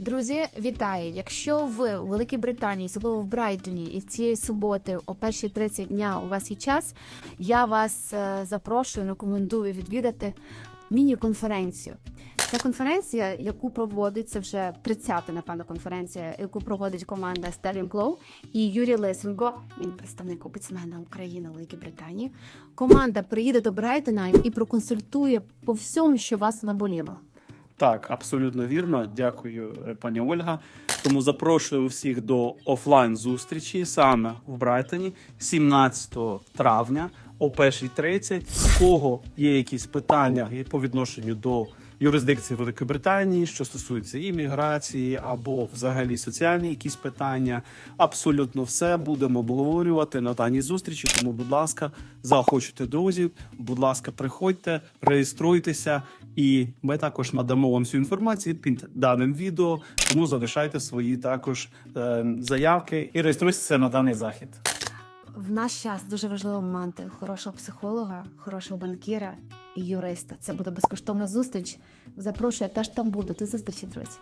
Друзі, вітаю! Якщо ви у Великій Британії, особливо в Брайтоні, і цієї суботи о 1.30 дня у вас є час, я вас е, запрошую, рекомендую відвідати міні-конференцію. Ця конференція, яку проводить, це вже 30-та, напевно, конференція, яку проводить команда Sterling Glow і Юрій Лисенко, він представник омбудсмена України Великій Британії. Команда приїде до Брайтона і проконсультує по всьому, що вас наболіло. Так, абсолютно вірно. Дякую, е, пані Ольга. Тому запрошую всіх до офлайн зустрічі саме в Брайтоні 17 травня о 1.30. У кого є якісь питання по відношенню до юрисдикції Великої Британії, що стосується імміграції або взагалі соціальні якісь питання, абсолютно все будемо обговорювати на даній зустрічі. Тому, будь ласка, заохочуйте друзів, будь ласка, приходьте, реєструйтеся, і ми також надамо вам всю інформацію під даним відео. Тому залишайте свої також е, заявки і реєструйтеся на даний захід. В наш час дуже важливо мати хорошого психолога, хорошого банкіра і юриста. Це буде безкоштовна зустріч. Запрошую, я теж там буду. До зустрічі, друзі.